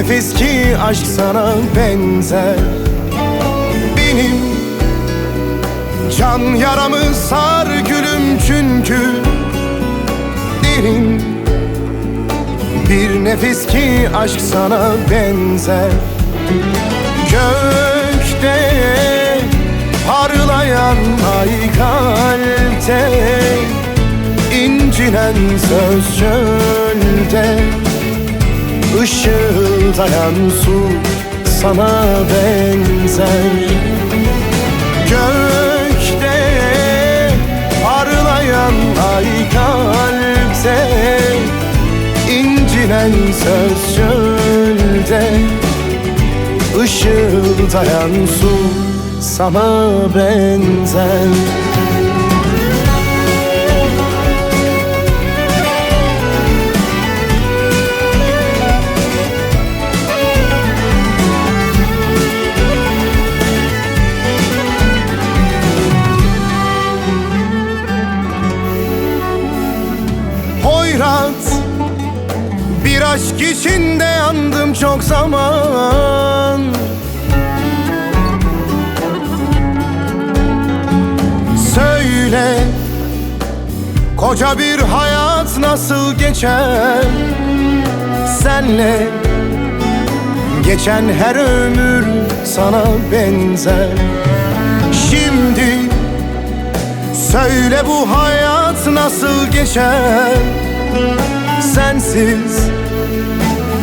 bir nefes ki aşk sana benzer. Benim can yaramı sar gülüm çünkü Derin. Bir nefes ki aşk sana benzer. Gökte parlayan ay kalpte incinen söz çölde Işıldayan su sana benzer. Gökte parlayan ay kalpte incinen söz çölde. Işıldayan su sana benzer zaman. Söyle Koca bir hayat nasıl geçer? Senle Geçen her ömür sana benzer. Şimdi Söyle bu hayat nasıl geçer? Sensiz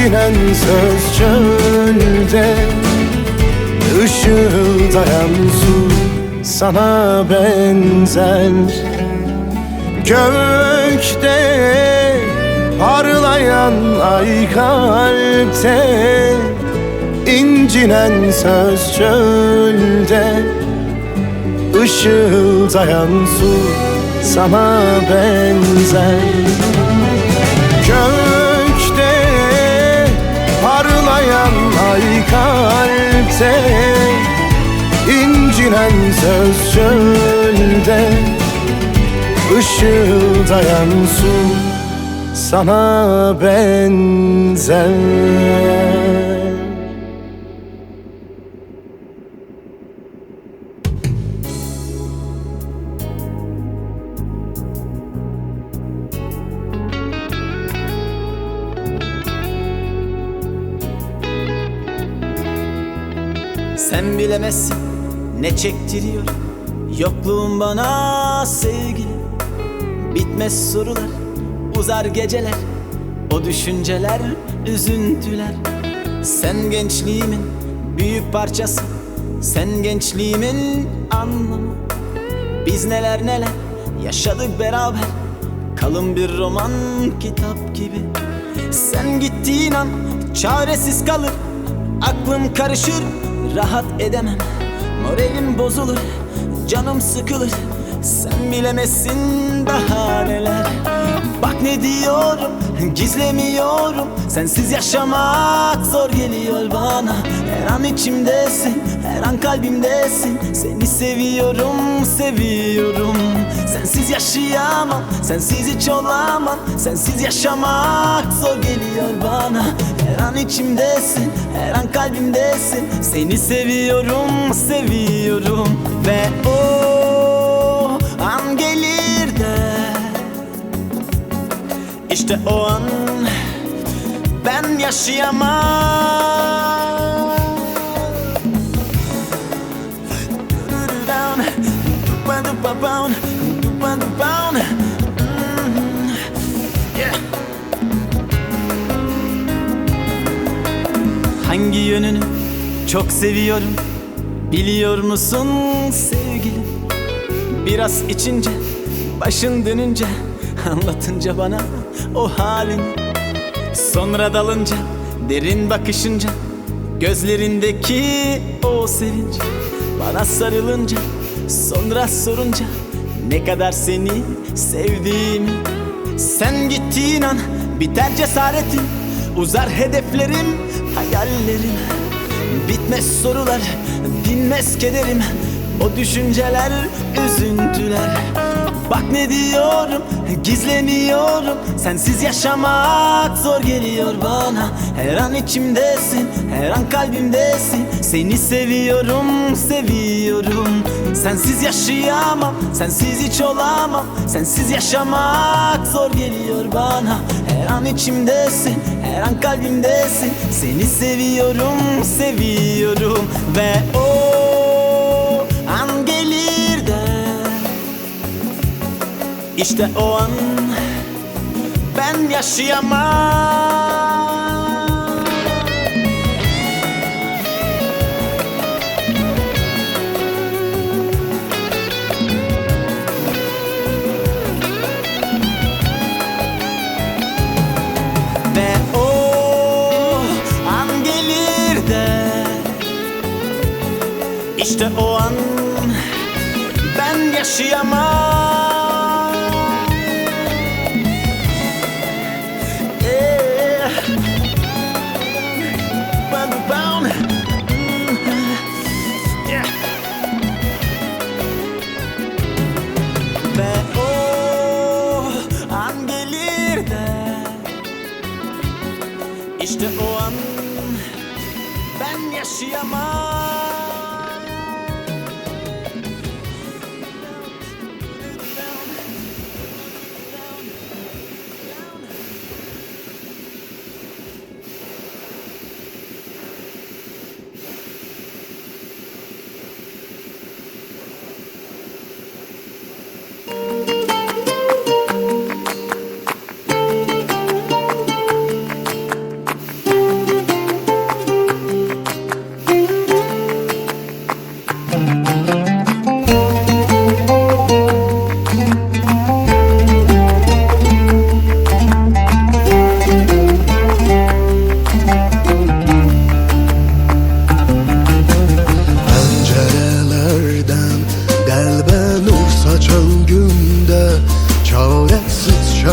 incinen söz çölde Işıldayan su sana benzer. Gökte parlayan ay kalpte incinen söz çölde Işıldayan su sana benzer parlayan ay kalpte. İncinen söz çölde Işıldayan su sana benzer Sen bilemezsin ne çektiriyor. Yokluğun bana sevgili. Bitmez sorular Uzar geceler. O düşünceler Üzüntüler. Sen gençliğimin Büyük parçası. Sen gençliğimin anlamı. Biz neler neler Yaşadık beraber. Kalın bir roman kitap gibi. Sen gittiğin an Çaresiz kalır. Aklım karışır Rahat edemem. Moralim bozulur Canım sıkılır. Sen bilemezsin daha neler. Bak ne diyorum Gizlemiyorum. Sensiz yaşamak zor geliyor bana. Her an içimdesin Her an kalbimdesin. Seni seviyorum Seviyorum. Sensiz yaşayamam Sensiz hiç olamam. Sensiz yaşamak zor geliyor bana. Her an içimdesin Her an kalbimdesin. Seni seviyorum Seviyorum. Ve o an gelir de işte o an ben yaşayamam Mm, yeah. Hangi yönünü çok seviyorum? Biliyor musun sevgilim? Biraz içince Başın dönünce Anlatınca bana o halini Sonra dalınca Derin bakışınca Gözlerindeki o sevinç. Bana sarılınca Sonra sorunca Ne kadar seni sevdiğimi Sen gittiğin an Biter cesaretim Uzar hedeflerim Hayallerim. Bitmez sorular Dinmez kederim. O düşünceler Üzüntüler Bak ne diyorum Gizlemiyorum Sensiz yaşamak zor geliyor bana. Her an içimdesin Her an kalbimdesin. Seni seviyorum Seviyorum. Sensiz yaşayamam Sensiz hiç olamam. Sensiz yaşamak zor geliyor bana. Her an içimdesin Her an kalbimdesin. Seni seviyorum Seviyorum. Ve o an işte o an ben yaşayamam. Ve o an gelir de İşte o an ben yaşayamam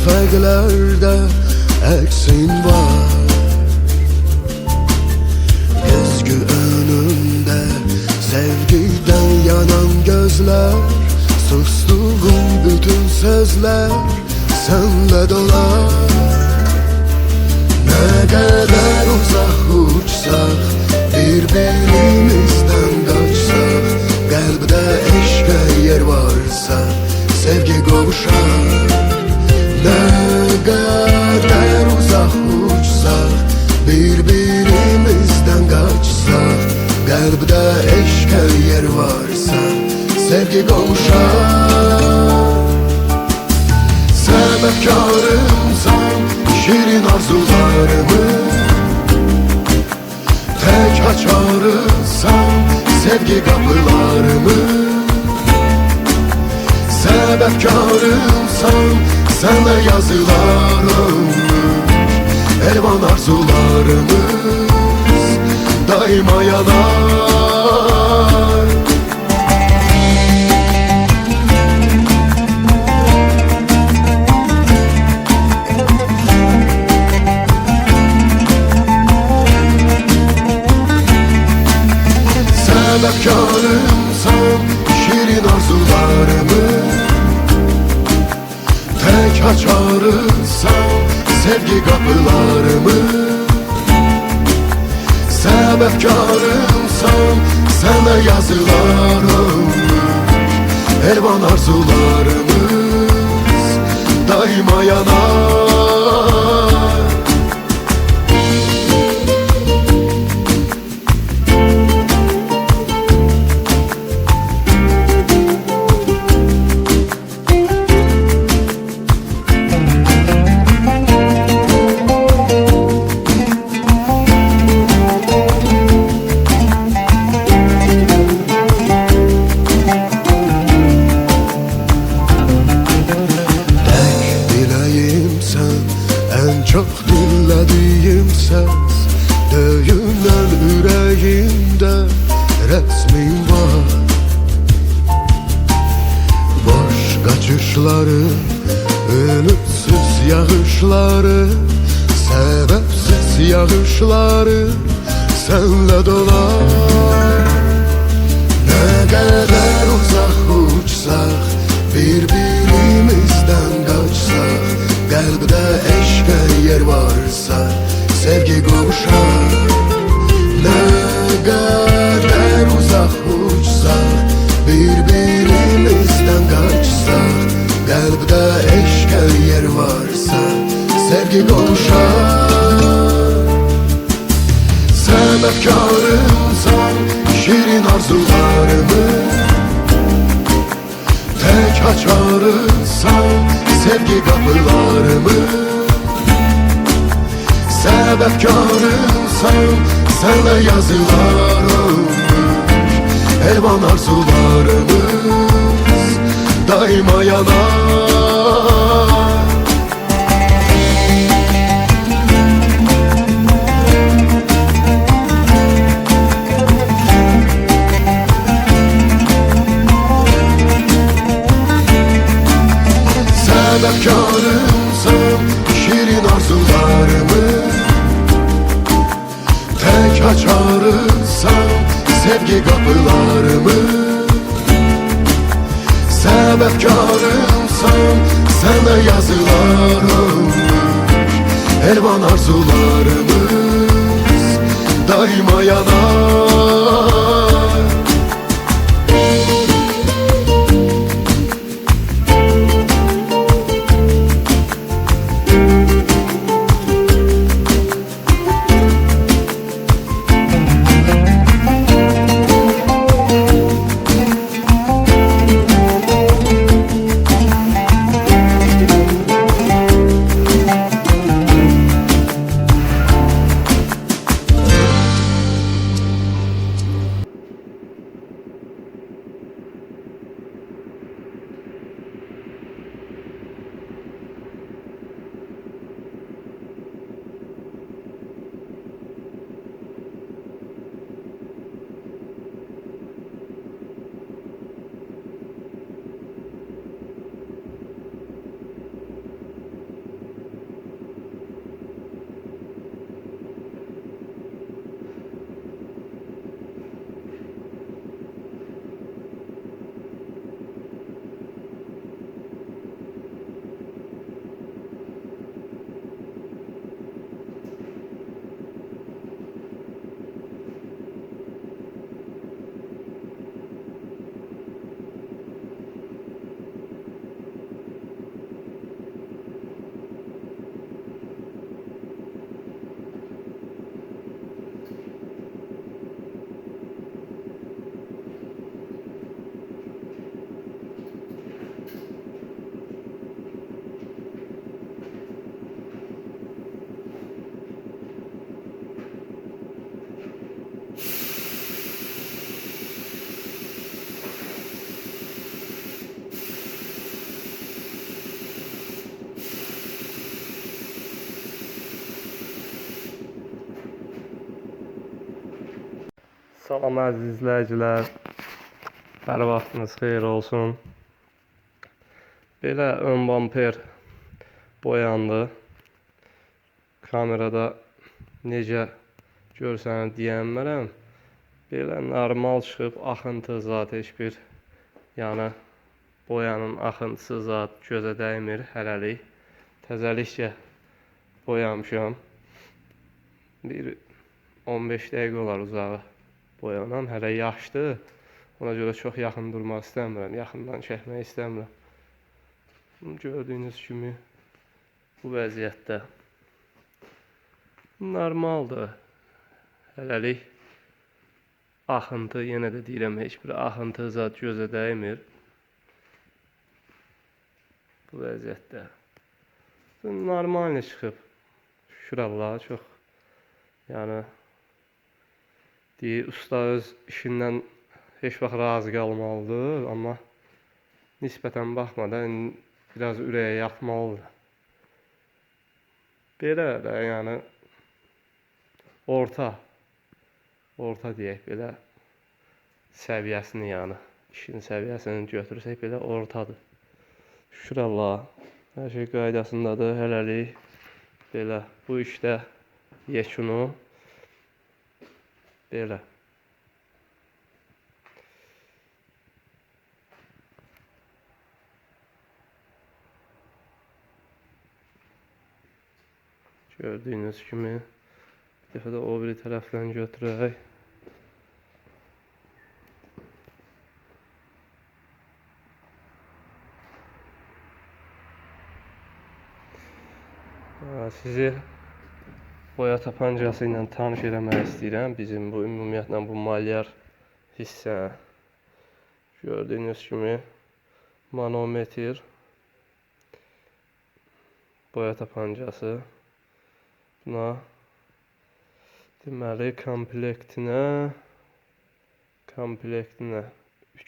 Şəfəqlərdə Əksin var. Gözgü önündə Sevgidən yanan gözlər Sustuğum bütün sözlər Sənlə dolar. Ne kadar uzak uçsak Birbirimizden kaçsak Kalbde eşke yer varsa Sevgi kavuşar Eşke yer varsa Sevgi kavuşar Sebepkarımsan şirin arzularımı. Tek açarsan sevgi kapılarımı. Sebepkarımsan sana yazılarım Elvan arzularımız daima yanar Sebepkarımsan şirin arzularımı Tek açarsan sevgi kapılarımı Sebepkarımsan sana yazılarım Elvan arzularımız daima yanar Kalbde eşke yer varsa Sevgi kavuşar Sebepkarımsan şirin arzularımı Tek açarsan sevgi kapılarımı Sebepkarımsan senle yazılar olmuş. Elvan arzularımız daima yanar Salam əziz izləyicilər. Hər vaxtınız xeyir olsun. Belə ön bamper boyandı. Kamerada necə görsənir deyənmərəm. Belə normal çıxıb axıntı zat heç bir yəni boyanın axıntısı zat gözə dəymir hələlik. Təzəlikcə boyamışam. Bir 15 dəqiqə olar uzağı boyanan. Hələ yaşdır. Ona görə çox yaxın durmaq istəmirəm. Yaxından çəkmək istəmirəm. Gördüyünüz kimi bu vəziyyətdə normaldır. Hələlik axıntı yenə də deyirəm heç bir axıntı zat gözə dəymir. Bu vəziyyətdə. Bu Normalni çıxıb. Allaha çox. Yəni deyir usta öz işindən heç vaxt razı qalmalıdır, amma nisbətən baxmadan biraz ürəyə yatmalıdır. Belə də yəni orta orta deyək belə səviyyəsini yəni işin səviyyəsini götürsək belə ortadır. Şükür Allaha. Hər şey qaydasındadır hələlik. Belə bu işdə yekunu belə. Gördüyünüz kimi bir dəfə də o biri tərəfdən götürək. Sizi boya tapancası ilə tanış eləmək istəyirəm. Bizim bu ümumiyyətlə bu malyar hissə gördüyünüz kimi manometr boya tapancası buna deməli komplektinə komplektinə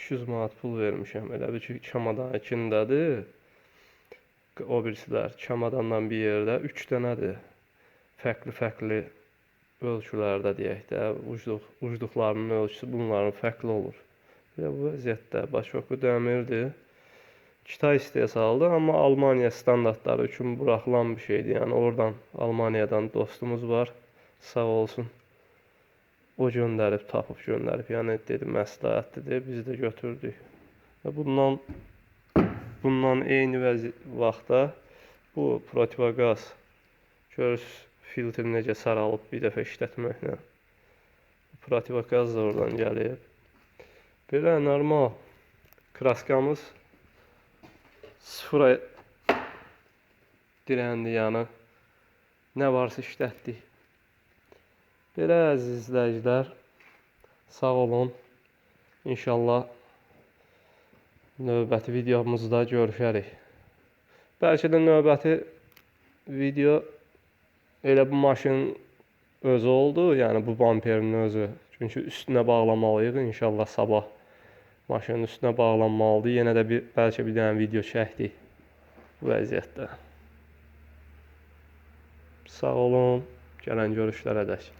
300 manat pul vermişəm. Elə bir ki, çamadan içindədir. O birisilər çamadandan bir yerdə 3 dənədir. Fərqli-fərqli ölçülərdə deyək də, ucluq, ucluqlarının ölçüsü bunların fərqli olur. Və bu vəziyyətdə başoku dəmirdir. Kitay istehsalıdır, amma Almaniya standartları üçün buraxılan bir şeydir. Yəni oradan Almaniyadan dostumuz var. Sağ olsun. O göndərib, tapıb göndərib. Yəni dedi məsləhətlidir, biz də götürdük. Və bundan bundan eyni vaxtda bu protivagaz görürsüz filtr necə saralıb bir dəfə işlətməklə. Protivagaz da oradan gəlir. Belə normal kraskamız sıfıra dirəndi yəni. Nə varsa işlətdik. Belə əziz izləyicilər, sağ olun. İnşallah növbəti videomuzda görüşərik. Bəlkə də növbəti video elə bu maşının özü oldu, yəni bu bamperin özü. Çünki üstünə bağlamalıyıq inşallah sabah. Maşının üstünə bağlanmalıdır. Yenə də bir bəlkə bir dənə video çəkdik bu vəziyyətdə. Sağ olun. Gələn görüşlərə dək.